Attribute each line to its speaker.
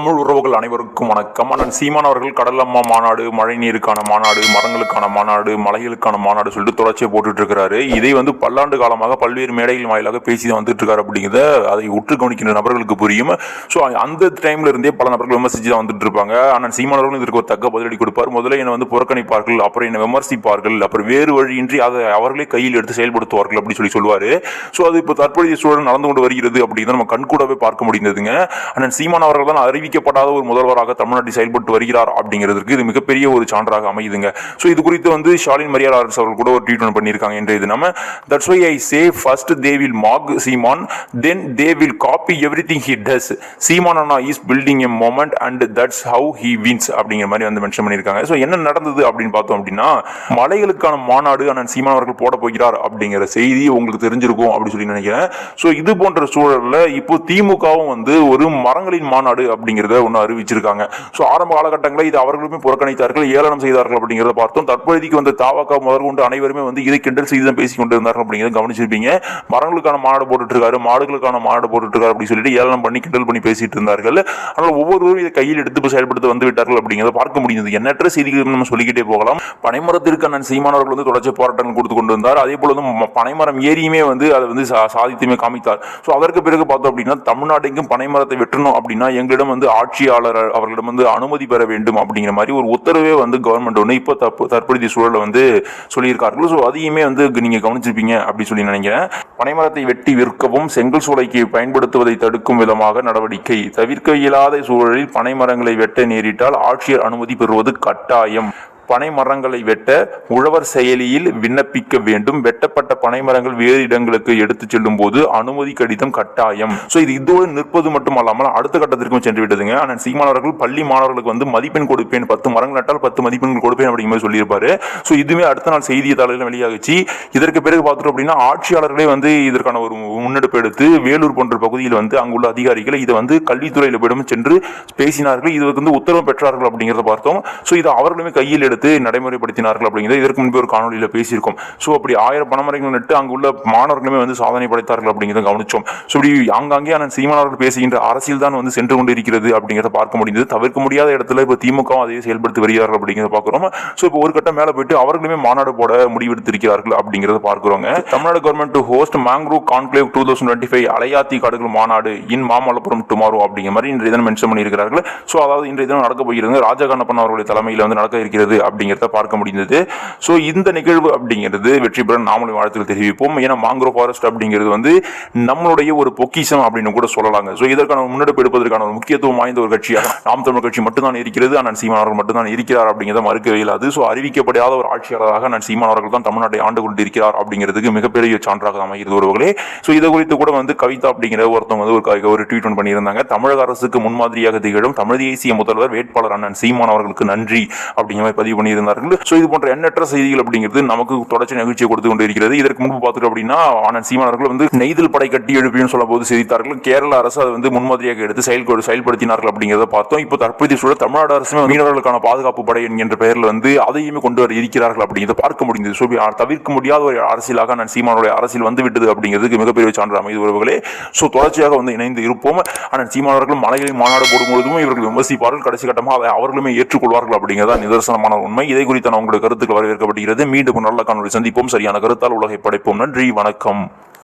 Speaker 1: தமிழ் உறவுகள் அனைவருக்கும் வணக்கம். அண்ணன் சீமான் அவர்கள் கடலம்மா மாநாடு மழை நீருக்கான மாநாடு மரங்களுக்கான மாநாடு மலைகளுக்கான மாநாடு சொல்லிட்டு தொடர்ச்சியை போட்டுட்டு இருக்கிறாரு இதை வந்து பல்லாண்டு காலமாக பல்வேறு மேடைகள் வாயிலாக பேசி தான் வந்துட்டு இருக்காரு அப்படிங்கிறத அதை உற்று கவனிக்கின்ற நபர்களுக்கு புரியும். ஸோ அந்த டைம்ல இருந்தே பல நபர்கள் விமர்சிச்சு தான் வந்துட்டு இருப்பாங்க அண்ணன் சீமான் அவர்களும் இதற்கு ஒரு தக்க பதிலடி கொடுப்பார். முதல்ல என்னை வந்து புறக்கணிப்பார்கள் அப்புறம் என்னை விமர்சிப்பார்கள் அப்புறம் வேறு வழியின்றி அதை அவர்களே கையில் எடுத்து செயல்படுத்துவார்கள் அப்படின்னு சொல்லி சொல்லுவாரு. ஸோ அது இப்போ தற்போதைய சூழல் நடந்து கொண்டு வருகிறது அப்படிங்கிறத நம்ம கண்கூடவே பார்க்க முடிந்ததுங்க. அண்ணன் சீமான் அவர்கள் தான் அறிவிக்கப்படாத ஒரு முதல்வராக தமிழ்நாட்டில் செயல்பட்டு வருகிறார் அப்படிங்கிறதுக்கு இது மிகப்பெரிய ஒரு சான்றாக அமையுதுங்க. ஸோ இது குறித்து வந்து ஷாலின் மரியாதை அரசு அவர்கள் கூட ஒரு ட்வீட் பண்ணியிருக்காங்க. என்ற இது நம்ம that's why I say first they will mock Seeman then they will copy everything he does Seeman anna is building a moment and that's how he wins அப்படிங்கிற மாதிரி வந்து மென்ஷன் பண்ணியிருக்காங்க. ஸோ என்ன நடந்தது அப்படின்னு பார்த்தோம் அப்படின்னா மலைகளுக்கான மாநாடு அண்ணன் சீமான் அவர்கள் போட போகிறார் அப்படிங்கிற செய்தி உங்களுக்கு தெரிஞ்சிருக்கும் அப்படின்னு சொல்லி நினைக்கிறேன். ஸோ இது போன்ற சூழலில் இப்போ திமுகவும் வந்து ஒரு மரங்களின் மாநாடு அப்படிங்கிறத ஒன்று அறிவிச்சிருக்காங்க. ஸோ ஆரம்ப காலகட்டங்களில் இது அவர்களுமே புறக்கணித்தார்கள் ஏளனம் செய்தார்கள் அப்படிங்கிறத பார்த்தோம். தற்பொழுதிக்கு வந்து தாவாக்கா முதற்கொண்டு அனைவருமே வந்து இதை கிண்டல் செய்து தான் பேசிக் கொண்டு இருந்தார்கள் அப்படிங்கிறத கவனிச்சிருப்பீங்க. மரங்களுக்கான மாடு போட்டுட்டு இருக்காரு மாடுகளுக்கான மாடு போட்டுட்டு இருக்காரு அப்படின்னு சொல்லிட்டு ஏளனம் பண்ணி கிண்டல் பண்ணி பேசிட்டு இருந்தார்கள். ஆனால் ஒவ்வொருவரும் இதை கையில் எடுத்து செயல்படுத்த வந்து விட்டார்கள் அப்படிங்கிறத பார்க்க முடிந்தது. எண்ணற்ற செய்திகள் நம்ம சொல்லிக்கிட்டே போகலாம். பனைமரத்திற்கு நான் சீமானவர்கள் வந்து தொடர்ச்சி போராட்டங்கள் கொடுத்து கொண்டு வந்தார் அதே போல வந்து பனைமரம் ஏரியுமே வந்து அதை வந்து சா- சாதித்துமே காமித்தார். ஸோ அதற்கு பிறகு பார்த்தோம் அப்படின்னா தமிழ்நாட்டுக்கும் பனைமரத்தை வெட்டணும் அப்படின்னா எங்களிடம் வந்து ஆட்சியாளர் அவர்களிடம் வந்து அனுமதி பெற வேண்டும் அப்படிங்கிற மாதிரி ஒரு உத்தரவே வந்து கவர்மெண்ட் ஒன்று இப்போ தற்போ தற்போதைய சூழலை வந்து சொல்லியிருக்கார்கள். ஸோ அதையுமே வந்து நீங்கள் கவனிச்சிருப்பீங்க அப்படி சொல்லி நினைக்கிறேன். பனைமரத்தை வெட்டி விற்கவும் செங்கல் சூளைக்கு பயன்படுத்துவதை தடுக்கும் விதமாக நடவடிக்கை. தவிர்க்க இயலாத சூழலில் பனைமரங்களை வெட்ட நேரிட்டால் ஆட்சியர் அனுமதி பெறுவது கட்டாயம். பனை மரங்களை வெட்ட உழவர் செயலியில் விண்ணப்பிக்க வேண்டும். வெட்டப்பட்ட பனை மரங்கள் வேறு இடங்களுக்கு எடுத்துச் செல்லும் போது அனுமதி கடிதம் கட்டாயம். ஸோ இது இதோடு நிற்பது மட்டுமல்லாமல் அடுத்த கட்டத்திற்கும் சென்று விட்டதுங்க. ஆனால் சீமானவர்கள் பள்ளி மாணவர்களுக்கு வந்து மதிப்பெண் கொடுப்பேன். பத்து மரங்கள் நட்டால் பத்து மதிப்பெண்கள் கொடுப்பேன் அப்படிங்கிற மாதிரி சொல்லியிருப்பாரு. ஸோ இதுவே அடுத்த நாள் செய்தித்தாளர்கள் வெளியாகிச்சு. இதற்கு பிறகு பார்த்துட்டோம் அப்படின்னா ஆட்சியாளர்களே வந்து இதற்கான ஒரு முன்னெடுப்பு எடுத்து வேலூர் போன்ற பகுதியில் வந்து அங்குள்ள அதிகாரிகள் இதை வந்து கல்வித்துறையில் போயிடும் சென்று பேசினார்கள். இதுக்கு வந்து உத்தரவு பெற்றார்கள் அப்படிங்கிறத பார்த்தோம். ஸோ இதை அவர்களுமே கையில் எடுத்து நடைமுறைப்படுத்தினார்கள் அப்படிங்கிறது இதற்கு முன்பு ஒரு காணொலியில் பேசியிருக்கோம். ஸோ அப்படி ஆயிரம் பணமரங்கள் நட்டு அங்குள்ள மாணவர்களுமே வந்து சாதனை படைத்தார்கள் அப்படிங்கிறத கவனிச்சோம். ஸோ இப்படி ஆங்காங்கே ஆனால் சீமானவர்கள் பேசுகின்ற அரசியல் தான் வந்து சென்று கொண்டு இருக்கிறது அப்படிங்கிறத பார்க்க முடிந்தது. தவிர்க்க முடியாத இடத்துல இப்போ திமுகவும் அதையே செயல்படுத்தி வருகிறார்கள் அப்படிங்கிறத பார்க்குறோம். ஸோ இப்போ ஒரு கட்டம் மேலே போயிட்டு அவர்களுமே மாநாடு போட முடிவெடுத்திருக்கிறார்கள் அப்படிங்கிறத பார்க்குறோங்க. Tamil Nadu government to host mangrove conclave two thousand twenty five அலையாத்தி காடுகள் மாநாடு இன் மாமல்லபுரம் டுமாரோ அப்படிங்கிற மாதிரி இன்றைய தினம் மென்ஷன் பண்ணியிருக்கிறார்கள். ஸோ அதாவது இன்றைய தினம் நடக்க போகிறது ராஜகண்ணப்பன் அவர்களுடைய தலைமையில் வந்து நடக்க இருக்கிறது அப்படிங்கிறத பார்க்க முடிந்தது. ஸோ இந்த நிகழ்வு அப்படிங்கிறது வெற்றி பெற நாமளும் வாழ்த்துக்கள் தெரிவிப்போம். ஏன்னா மாங்க்ரோ ஃபாரஸ்ட் அப்படிங்கிறது வந்து நம்மளுடைய ஒரு பொக்கிஷம் அப்படின்னு கூட சொல்லலாங்க. ஸோ இதற்கான முன்னெடுப்பு எடுப்பதற்கான ஒரு முக்கியத்துவம் வாய்ந்த ஒரு கட்சியாக நாம் தமிழ் கட்சி மட்டும்தான் இருக்கிறது. ஆனால் சீமான் அவர்கள் மட்டும்தான் இருக்கிறார் அப்படிங்கிறத மறுக்கவே இல்லாது ஸோ அறிவிக்கப்படாத ஒரு ஆட்சியாளராக நான் சீமான் அவர்கள் தான் தமிழ்நாட்டை ஆண்டு கொண்டு இருக்கிறார் அப்படிங்கிறதுக்கு மிகப்பெரிய சான்றாக அமைகிறது ஒருவர்களே. ஸோ இது குறித்து கூட வந்து கவிதா அப்படிங்கிற ஒருத்தவங்க வந்து ஒரு ஒரு ட்வீட் ஒன்று பண்ணியிருந்தாங்க. தமிழக அரசுக்கு முன்மாதிரியாக திகழும் தமிழ் தேசிய முதல்வர் வேட்பாளர் அண்ணன் சீமான் அவர்களுக்கு நன்றி அப்படிங்கிற மாதிரி பதிவு பண்ணியிருந்தார்கள். ஸோ இது போன்ற எண்ணற்ற செய்திகள் அப்படிங்கிறது நமக்கு தொடர்ச்சி நிகழ்ச்சியை கொடுத்து கொண்டு இருக்கிறது இதற்கு முன்பு பார்த்துட்டோம் அப்படின்னா ஆனந்த் சீமான் வந்து நெய்தல் படை கட்டி எழுப்பியும் சொல்லும் போது செய்தித்தார்கள் கேரள அரசு அதை வந்து முன்மாதிரியாக எடுத்து செயல் செயல்படுத்தினார்கள் அப்படிங்கிறத பார்த்தோம். இப்போ தற்போதைய சூழல் தமிழ்நாடு அரசுமே மீனவர்களுக்கான பாதுகாப்பு படை என்கின்ற பெயரில் வந்து அதையுமே கொண்டு வர இருக்கிறார்கள் அப்படிங்கிறத பார்க்க முடிந்தது. ஸோ தவிர்க்க முடியாத ஒரு அரசியலாக நான் சீமானுடைய அரசியல் வந்து விட்டது அப்படிங்கிறதுக்கு மிகப்பெரிய சான்று அமைதி உறவுகளே. ஸோ தொடர்ச்சியாக வந்து இணைந்து இருப்போம். ஆனால் சீமானவர்கள் மலைகளில் மாநாடு போடும்பொழுதும் இவர்கள் விமர்சிப்பார்கள். கடைசி கட்டமாக அவர்களுமே ஏற்றுக்கொள்வார்கள் அப்படிங்கிறதா நிதர்சனமான உண்மை. இதை குறித்தான உங்களுடைய கருத்துக்கள் வரவேற்கப்படுகிறது. மீண்டும் நல்ல காணொலி சந்திப்போம். சரியான கருத்தால் உலகை படைப்போம். நன்றி. வணக்கம்.